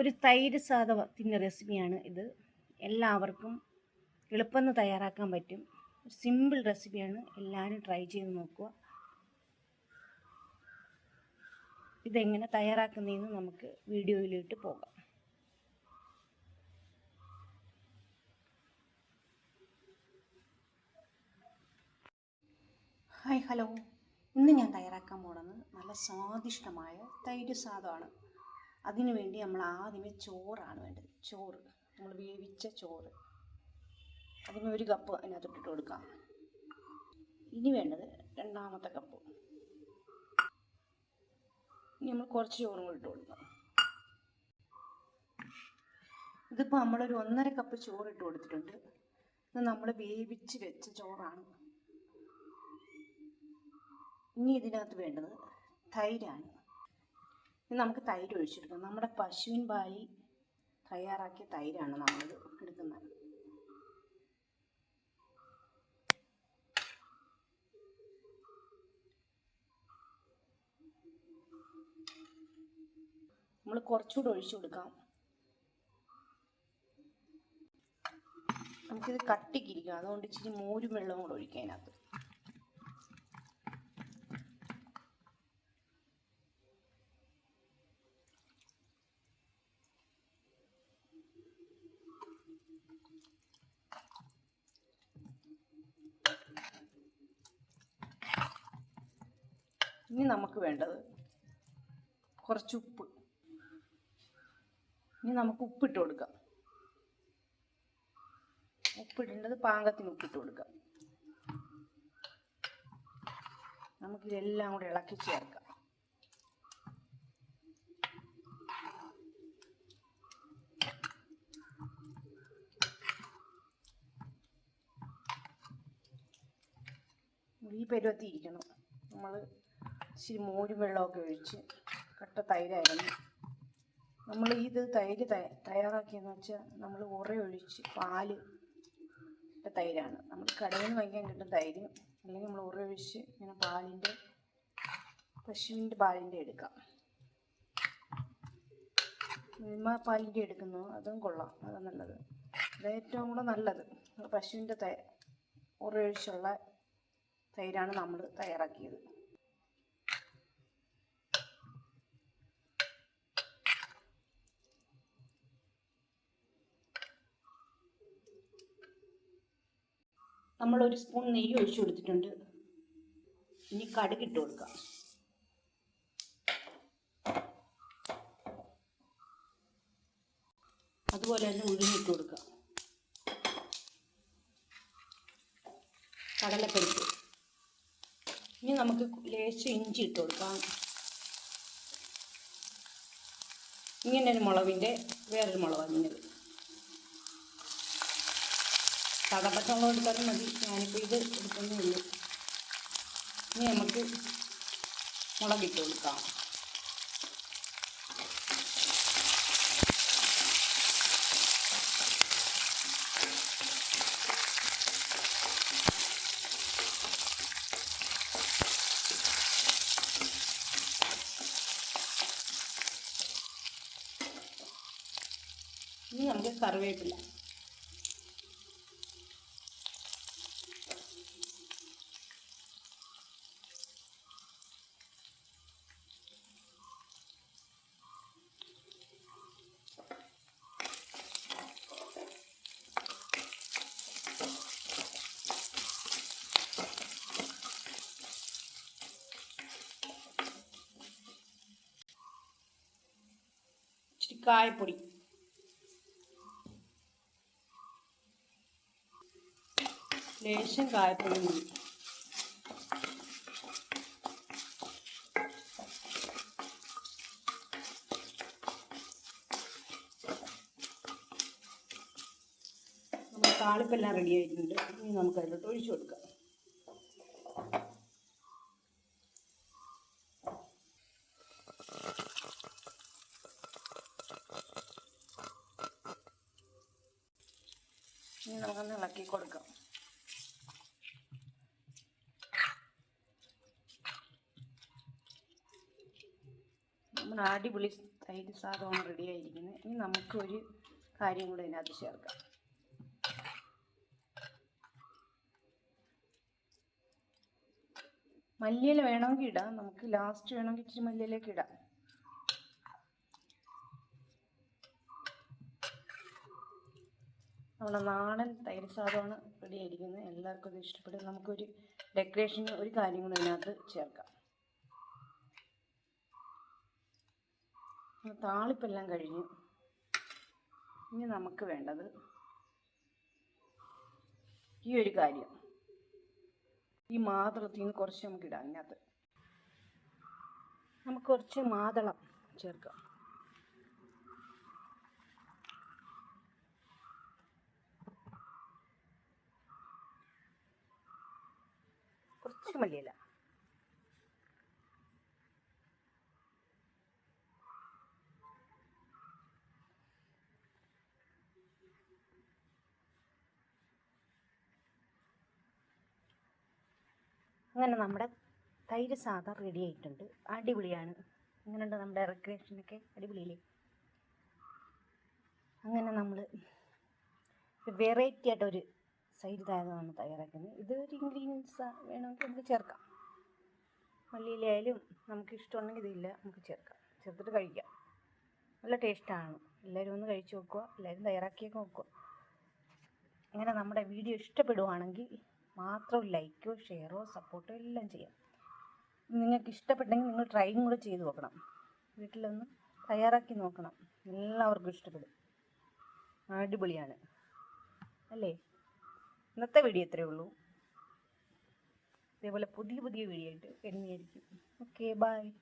ഒരു തൈര് സാധത്തിന്റെ റെസിപ്പിയാണ് ഇത്. എല്ലാവർക്കും എളുപ്പം തയ്യാറാക്കാൻ പറ്റും. സിമ്പിൾ റെസിപ്പിയാണ്. എല്ലാവരും ട്രൈ ചെയ്ത് നോക്കുക. ഇതെങ്ങനെ തയ്യാറാക്കുന്നതെന്ന് നമുക്ക് വീഡിയോയിലിട്ട് പോകാം. Hi hello. ഇന്ന് ഞാൻ തയ്യാറാക്കാൻ പോകുന്നത് നല്ല സ്വാദിഷ്ടമായ തൈര് സാധമാണ്. അതിനു വേണ്ടി നമ്മൾ ആദ്യമേ ചോറാണ് വേണ്ടത്. ചോറ്. നമ്മൾ വേവിച്ച ചോറ്. അതിന് ഒരു കപ്പ് അതിനകത്തോട്ട് ഇട്ട് കൊടുക്കാം ഇനി വേണ്ടത് രണ്ടാമത്തെ കപ്പ്. ഇനി നമ്മൾ കുറച്ച് ചോറും കൂടി ഇട്ട് കൊടുക്കാം ഇതിപ്പോൾ നമ്മളൊരു ഒന്നര കപ്പ് ചോറ് ഇട്ട് കൊടുത്തിട്ടുണ്ട്. ഇത് നമ്മൾ വേവിച്ച് വെച്ച ചോറാണ്. ഇനി ഇതിനകത്ത് വേണ്ടത് തൈരാണ്. നമുക്ക് തൈര് ഒഴിച്ചെടുക്കാം. നമ്മുടെ പശുവിൻ പാലിൽ തയ്യാറാക്കിയ തൈരാണ് നമ്മൾ എടുക്കുന്നത്. നമ്മൾ കുറച്ചുകൂടെ ഒഴിച്ചു കൊടുക്കാം. നമുക്കിത് കട്ടിക്കിരിക്കും അതുകൊണ്ട് ഇച്ചിരി മോരും വെള്ളവും കൂടെ ഒഴിക്കാം അതിനകത്ത്. ഇനി നമുക്ക് വേണ്ടത് കുറച്ച് ഉപ്പ്. ഇനി നമുക്ക് ഉപ്പിട്ട് കൊടുക്കാം. ഉപ്പിടേണ്ടത് പാകത്തിന് ഉപ്പിട്ട് കൊടുക്കാം. നമുക്കിതെല്ലാം കൂടെ ഇളക്കി ചേർക്കാം. ഈ പരുവത്തി ഇരിക്കണം. നമ്മൾ ഇച്ചിരി മോരും വെള്ളമൊക്കെ ഒഴിച്ച് കട്ട തൈരായിരുന്നു. നമ്മൾ ഇത് തൈര് തയ- തയ്യാറാക്കിയെന്ന് വെച്ചാൽ നമ്മൾ ഉറ ഒഴിച്ച് പാൽ തൈരാണ്. നമ്മൾ കടയിൽ നിന്ന് വാങ്ങിക്കാൻ കിട്ടും തൈര്. അല്ലെങ്കിൽ നമ്മൾ ഉറ ഒഴിച്ച് ഇങ്ങനെ പാലിന്റെ പശുവിന്റെ പാലിന്റെ എടുക്കാം. മിൽമ പാലിന്റെ എടുക്കുന്നു അതും കൊള്ളാം. അതാണ് നല്ലത്. അത് ഏറ്റവും കൂടെ നല്ലത്. പശുവിന്റെ തൈ ഉറ ഒഴിച്ചുള്ള തൈരാണ് നമ്മൾ തയ്യാറാക്കിയത്. നമ്മൾ ഒരു സ്പൂൺ നെയ്യ് ഒഴിച്ചു കൊടുത്തിട്ടുണ്ട്. ഇനി കടുക് ഇട്ട് കൊടുക്കാം. അതുപോലെ തന്നെ ഉഴുന്നിട്ട് കൊടുക്കാം. കടലപ്പരിപ്പ്. ഇനി നമുക്ക് ലേശം ഇഞ്ചി ഇട്ട് കൊടുക്കാം. ഇങ്ങനെ ഒരു മുളകിന്റെ വേറൊരു മുളകാണ് ഇങ്ങനെ സാധാ പച്ചമുളക് എടുത്താലും മതി. ഞാനിപ്പോൾ ഇത് എടുക്കുന്നേ ഉള്ളൂ. ഇനി നമുക്ക് മുളകിട്ട് കൊടുക്കാം. ഇനി നമുക്ക് കറിവേപ്പില. കായപ്പൊടി. ലേശം കായപ്പൊടി മതി താളിപ്പെല്ലാം റെഡി ആയിട്ടുണ്ട്. ഇനി നമുക്ക് അതിലോട്ട് ഒഴിച്ചു കൊടുക്കാം. ഇനി നമുക്കൊന്ന് ഇളക്കി കൊടുക്കാം. നമ്മുടെ അടിപൊളി തൈര് സാധനമാണ് റെഡി ആയിരിക്കുന്നത്. ഇനി നമുക്കൊരു കാര്യം കൂടെ ഇതിനകത്ത് ചേർക്കാം. മല്ലിയില വേണമെങ്കിൽ ഇടാം. നമുക്ക് ലാസ്റ്റ് വേണമെങ്കിൽ ഇച്ചിരി മല്ലിയിലേക്ക് ഇടാം. നമ്മുടെ നാടൻ തൈര് സാധനമാണ് റെഡി ആയിരിക്കുന്നത്. എല്ലാവർക്കും ഇത് ഇഷ്ടപ്പെടും. നമുക്കൊരു ഡെക്കറേഷൻ ഒരു കാര്യം കൂടെ ഇതിനകത്ത് ചേർക്കാം. താളിപ്പെല്ലാം കഴിഞ്ഞു. ഇനി നമുക്ക് വേണ്ടത് ഈ ഒരു കാര്യം. ഈ മാതളത്തിൽ നിന്ന് കുറച്ച് നമുക്ക് ഇടാം അതിനകത്ത്. നമുക്ക് കുറച്ച് മാതളം ചേർക്കാം. കുറച്ച് മല്ലിയില. അങ്ങനെ നമ്മുടെ തൈര് സാധാ റെഡി ആയിട്ടുണ്ട്. അടിപൊളിയാണ്. ഇങ്ങനെയുണ്ട് നമ്മുടെ ഡെക്കറേഷനൊക്കെ അടിപൊളിയില്ലേ? അങ്ങനെ നമ്മൾ വെറൈറ്റി ആയിട്ട് ഒരു സൈഡ് താരമാണ് തയ്യാറാക്കുന്നത്. ഇത് ഒരു ഇൻഗ്രീഡിയൻസ് വേണമെങ്കിൽ നമുക്ക് ചേർക്കാം. മല്ലിയിലായാലും നമുക്ക് ഇഷ്ടമുണ്ടെങ്കിൽ ഇതില്ല നമുക്ക് ചേർക്കാം. ചേർത്തിട്ട് കഴിക്കാം. നല്ല ടേസ്റ്റാണ് എല്ലാവരും ഒന്ന് കഴിച്ച് നോക്കുക. എല്ലാവരും തയ്യാറാക്കിയൊക്കെ നോക്കുക. അങ്ങനെ നമ്മുടെ വീഡിയോ ഇഷ്ടപ്പെടുവാണെങ്കിൽ മാത്രം ലൈക്കോ ഷെയറോ സപ്പോർട്ടോ എല്ലാം ചെയ്യാം. നിങ്ങൾക്ക് ഇഷ്ടപ്പെട്ടെങ്കിൽ നിങ്ങൾ ട്രൈയും കൂടെ ചെയ്ത് നോക്കണം. വീട്ടിലൊന്ന് തയ്യാറാക്കി നോക്കണം. എല്ലാവർക്കും ഇഷ്ടപ്പെടും. അടിപൊളിയാണ്. അല്ലേ? ഇന്നത്തെ വീഡിയോ ഇത്രയേ ഉള്ളൂ. ഇതേപോലെ പുതിയ പുതിയ വീഡിയോ ആയിട്ട് വരുന്നതായിരിക്കും. Okay bye